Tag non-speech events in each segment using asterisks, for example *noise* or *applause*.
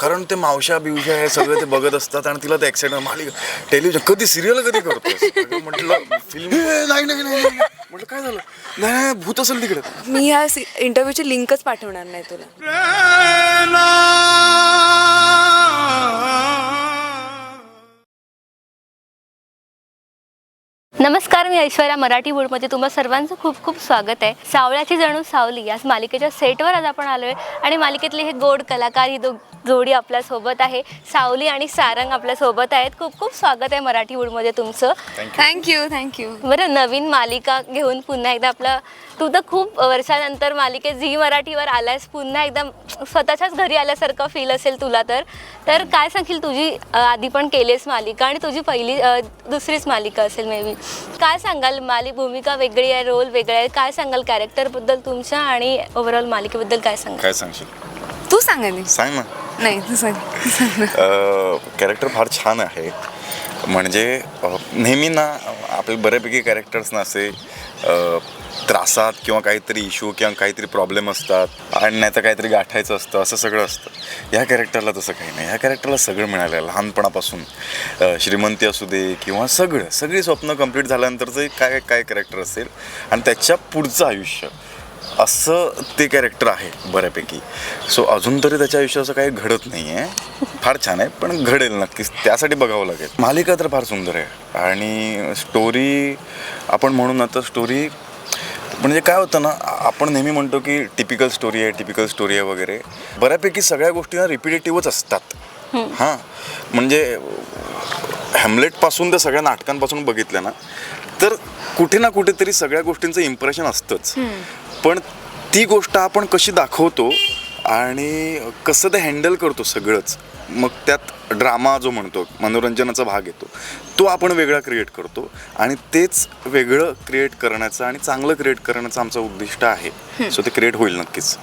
कारण ते मावशा बिवशा हे सगळं ते बघत असतात आणि तिला ते एक्साइटमेंट मालिका टेलिव्हिजन कधी सिरियल कधी करतो म्हटलं फिल्म नाही नाही नाही नाही. म्हटलं काय झालं? नाही नाही भूत असेल तिकडे. मी ह्या इंटरव्ह्यूची लिंकच पाठवणार नाही तुला. नमस्कार मी ऐश्वर्या मराठी वूडमध्ये तुम्हा सर्वांचं खूप खूप स्वागत आहे. सावळ्याची जणू सावली या मालिकेच्या सेटवर आज आपण आलो आहे आणि मालिकेतले हे गोड कलाकार ही दो जोडी आपल्यासोबत आहे. सावली आणि सारंग आपल्यासोबत आहेत. खूप खूप स्वागत आहे मराठी वूडमध्ये तुमचं. थँक्यू थँक्यू बरं नवीन मालिका घेऊन पुन्हा एकदा आपला तू तर खूप वर्षानंतर मालिकेत झी मराठीवर आलायस. पुन्हा एकदा स्वतःच्याच घरी आल्यासारखं फील असेल तुला तर. तर काय सांगशील तुझी आधी पण केलीस मालिका आणि तुझी पहिली दुसरीच मालिका असेल मे बी काय सांगाल? माली भूमिका वेगळी आहे रोल वेगळा आहे. काय सांगाल कॅरेक्टरबद्दल तुमच्या आणि ओव्हरऑल मालिकेबद्दल काय सांगाल? काय सांगशील? तू सांग आधी. सांग ना. नाही तू सांग. कॅरेक्टर फार छान आहे. म्हणजे नेहमी ना आपले बऱ्यापैकी कॅरेक्टर्स ना असे त्रासात किंवा काहीतरी इश्यू किंवा काहीतरी प्रॉब्लेम असतात आणि नाही तर काहीतरी गाठायचं असतं असं सगळं असतं. ह्या कॅरेक्टरला तसं काही नाही. ह्या कॅरेक्टरला सगळं मिळालं आहे लहानपणापासून श्रीमंती असू दे किंवा सगळं सगळी स्वप्न कंप्लीट झाल्यानंतरचं काय काय कॅरेक्टर असेल आणि त्याच्या पुढचं आयुष्य. असं ते कॅरेक्टर आहे बऱ्यापैकी. सो अजून तरी त्याच्या आयुष्यात असं काही घडत नाही आहे फार छान आहे पण घडेल नक्कीच. त्यासाठी बघावं लागेल. मालिका तर फार सुंदर आहे. आणि स्टोरी आपण म्हणू ना तर स्टोरी म्हणजे काय होतं ना आपण नेहमी म्हणतो की टिपिकल स्टोरी आहे टिपिकल स्टोरी आहे वगैरे. बऱ्यापैकी सगळ्या गोष्टी ना रिपिटेटिव्हच असतात. हां. म्हणजे हॅमलेटपासून त्या सगळ्या नाटकांपासून बघितलं ना तर कुठे ना कुठेतरी सगळ्या गोष्टींचं इम्प्रेशन असतंच. पण ती गोष्ट आपण कशी दाखवतो आणि कसं ते हँडल करतो सगळंच मग त्यात ड्रामा जो म्हणतो मनोरंजनाचा भाग येतो तो आपण वेगळा क्रिएट करतो आणि तेच वेगळं क्रिएट करण्याचं आणि चांगलं क्रिएट करण्याचं आमचं उद्दिष्ट आहे. सो ते क्रिएट होईल नक्कीच.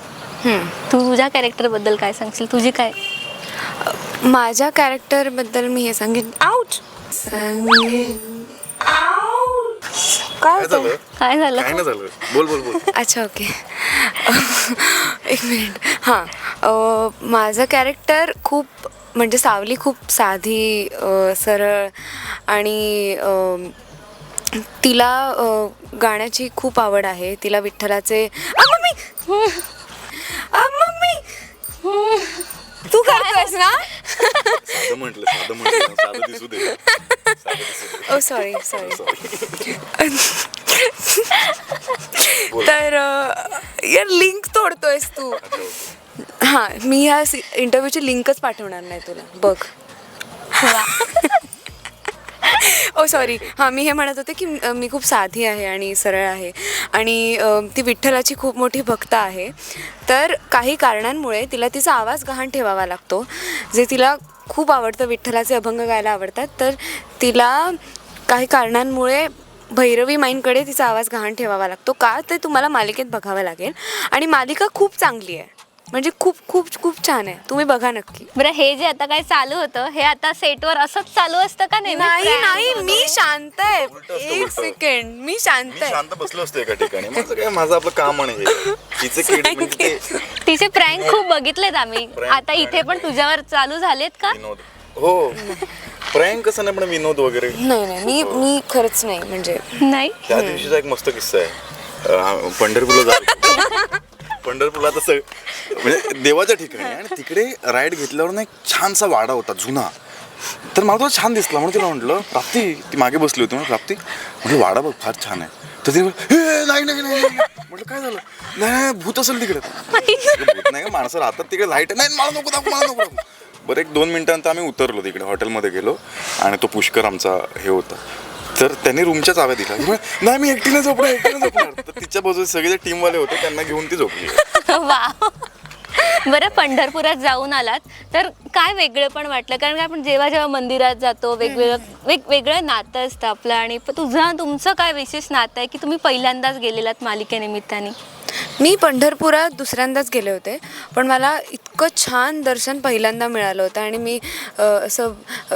तू तुझ्या कॅरेक्टरबद्दल काय सांगशील? तुझी काय? माझ्या कॅरेक्टरबद्दल मी हे सांगेन. आउच काय झालं? काय झालं? काय झालं. बोल बोल बोल. अच्छा ओके. *laughs* एक मिनिट. हां. माझं कॅरेक्टर खूप म्हणजे सावली खूप साधी अं, सरळ आणि तिला अं, गाण्याची खूप आवड आहे. तिला विठ्ठलाचे आ, मम्मी! आ, मम्मी! तू करतोयस ना? साधं म्हटलं साधं म्हटलं. साधं दिसू दे. ओ सॉरी सॉरी तर यार लिंक तोडतोयस तू हां मी ह्या इंटरव्ह्यूची लिंकच पाठवणार नाही तुला. बघ. ओ सॉरी हां मी हे म्हणत होते की मी खूप साधी आहे आणि सरळ आहे. आणि ती विठ्ठलाची खूप मोठी भक्त आहे. तर काही कारणांमुळे तिला तिचा आवाज गहाण ठेवावा लागतो. जे तिला खूप आवडतं विठ्ठलाचे अभंग गायला आवडतात. तर तिला काही कारणांमुळे भैरवी माईंकडे तिचा आवाज गहाण ठेवावा लागतो. का? ते तुम्हाला मालिकेत बघावं लागेल. आणि मालिका खूप चांगली आहे. म्हणजे खूप खूप खूप छान आहे. तुम्ही बघा नक्की. बरं हे जे आता काय चालू होतं हे आता सेटवर असंच चालू असतं का नाही नाही वगैरे? मी शांत आहे. एक. सेकंड मी शांत मी आहे. शांत बसलो असतो एका ठिकाणी. माझं काय माझं आपलं काम आणि हे. तिचे *laughs* किड म्हणजे ते तिचे प्रँक खूप बघितलेत आम्ही. *laughs* Prank आता इथे पण तुझ्यावर चालू झालेत का? विनोद. हो. प्रँक कसं नाही पण विनोद वगैरे. नाही नाही मी मी खरंच नाही म्हणजे. नाही? त्या दिवशीचा एक मस्त किस्सा आहे. अं, पंढरपूरला जायचं *laughs* पंढरपूरला तसं म्हणजे देवाच्या ठिकाणी आणि तिकडे राईड घेतल्यावर ना एक छानसा वाडा होता जुना. तर मला तो छान दिसला म्हणून तिला म्हटलं प्राप्ती ती मागे बसली होती. म्हणून प्राप्ती म्हटलं वाडा बघ फार छान आहे. तर ती "हे, नाही नाही नाही नाही." म्हटलं काय झालं? नाही नाही भूत असेल तिकडे. भूत नाही का? माणसं राहतात तिकडे लाइट नाही मला नको दाखव मला नको दाखव. बरं एक दोन मिनिटांनंतर आम्ही उतरलो तिकडे हॉटेलमध्ये गेलो आणि तो पुष्कर आमचा हे होता. तर त्यांनी रूमच्या चाव्या म्हणे, नाही मी एकटीने झोपणार एकटीने झोपणार. तर तिच्या बाजूला सगळे जे टीमवाले होते त्यांना घेऊन ती झोपली. *laughs* वा बरं पंढरपुरात जाऊन आलात. तर काय वेगळं पण वाटलं? कारण का आपण जेव्हा जेव्हा मंदिरात जातो वेगवेगळं वेगवेगळं नातं असतं आपलं. आणि प- तुझं तुमचं काय विशेष नातं आहे की तुम्ही पहिल्यांदाच गेलेलात मालिकेनिमित्ताने? मी पंढरपुरात दुसऱ्यांदाच गेले होते. पण मला इतकं छान दर्शन पहिल्यांदा मिळालं होतं आणि मी असं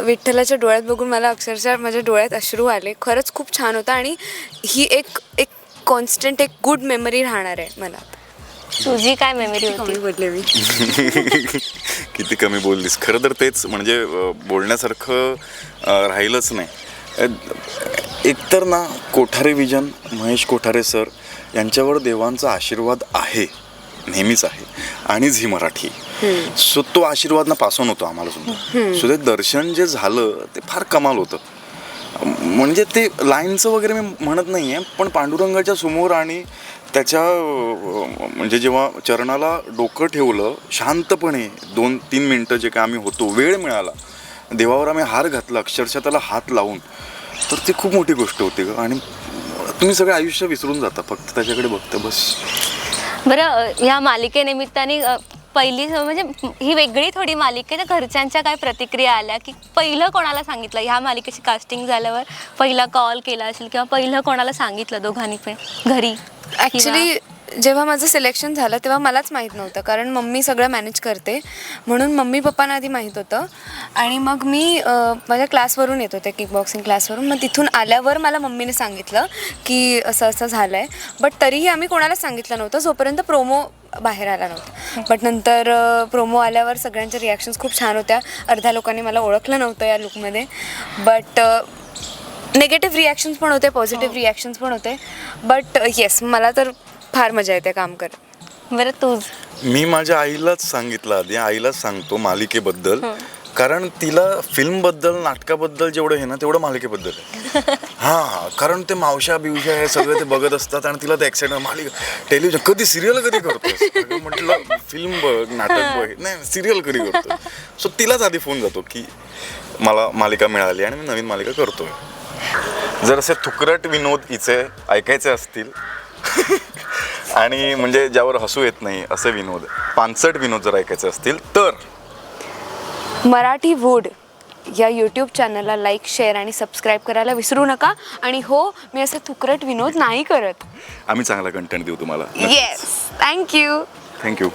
विठ्ठलाच्या डोळ्यात बघून मला अक्षरशः माझ्या डोळ्यात अश्रू आले. खरंच खूप छान होतं आणि ही एक एक कॉन्स्टंट एक गुड मेमरी राहणार आहे मला. तुझी काय मेमरी कमी होती? पडले मी? *laughs* किती कमी बोललीस? खरं तर तेच म्हणजे बोलण्यासारखं राहिलंच नाही. एकतर ना कोठारे विजन महेश कोठारे सर यांच्यावर देवांचा आशीर्वाद आहे नेहमीच आहे. आणि झी मराठी. सो तो आशीर्वाद ना पासून होतो आम्हाला सुद्धा. सो ते दर्शन जे झालं ते फार कमाल होतं. म्हणजे ते लाईनचं वगैरे मी म्हणत नाही आहे पण पांडुरंगाच्या समोर आणि त्याच्या म्हणजे जेव्हा चरणाला डोकं ठेवलं शांतपणे दोन तीन मिनटं जे काय आम्ही होतो वेळ मिळाला देवावर आम्ही हार घातला अक्षरशः त्याला हात लावून तर ती खूप मोठी गोष्ट होती ग. आणि तुम्ही सगळं आयुष्य विसरून जाता फक्त त्याच्याकडे बघता बस. बरं ह्या मालिकेनिमित्ताने पहिली म्हणजे ही वेगळी थोडी मालिका आहे घरच्यांच्या काय प्रतिक्रिया आल्या की पहिलं कोणाला सांगितलं? ह्या मालिकेची कास्टिंग झाल्यावर पहिला कॉल केला असेल किंवा पहिलं कोणाला सांगितलं दोघांनी पण? घरी? ॲक्च्युली जेव्हा माझं सिलेक्शन झालं तेव्हा मलाच माहीत नव्हतं कारण मम्मी सगळं मॅनेज करते. म्हणून मम्मी पप्पांना आधी माहीत होतं. आणि मग मी माझ्या क्लासवरून येत होते किक बॉक्सिंग क्लासवरून मग तिथून आल्यावर मला मम्मीने सांगितलं की असं असं झालं आहे बट तरीही आम्ही कोणालाच सांगितलं नव्हतं. जोपर्यंत प्रोमो बाहेर आला नव्हता. बट नंतर प्रोमो आल्यावर सगळ्यांच्या रिॲक्शन्स खूप छान होत्या. अर्ध्या लोकांनी मला ओळखलं नव्हतं या लुकमध्ये बट नेगेटिव्ह रिॲक्शन्स पण होते पॉझिटिव्ह रिॲक्शन्स पण होते. बट येस मला तर फार मजा येते काम करत बरं तूच. मी माझ्या आईलाच सांगितलं आधी आईलाच सांगतो मालिकेबद्दल. कारण तिला फिल्मबद्दल नाटकाबद्दल जेवढं आहे ना तेवढं मालिकेबद्दल आहे. *laughs* हां कारण ते मावशा बिवशा हे सगळं ते बघत असतात आणि तिला ते एक्साइटमेंट मालिका टेलिव्हिजन कधी सिरियल कधी करतोस? अगं म्हटलं फिल्म बघ नाटक बघ. नाही सिरियल कधी करतो सो तिलाच आधी फोन जातो की मला मालिका मिळाली आणि मी नवीन मालिका करतोय. जर असे थुकरट विनोद हिचे ऐकायचे असतील. *laughs* आणि म्हणजे ज्यावर हसू येत नाही असे विनोद. पानसट विनोद जर ऐकायचे असतील तर? मराठी वूड या यूट्यूब चॅनलला लाईक शेअर आणि सबस्क्राईब करायला विसरू नका. आणि हो मी असे थुकरट विनोद नाही करत. आम्ही चांगला कंटेंट देऊ तुम्हाला. Yes thank you thank you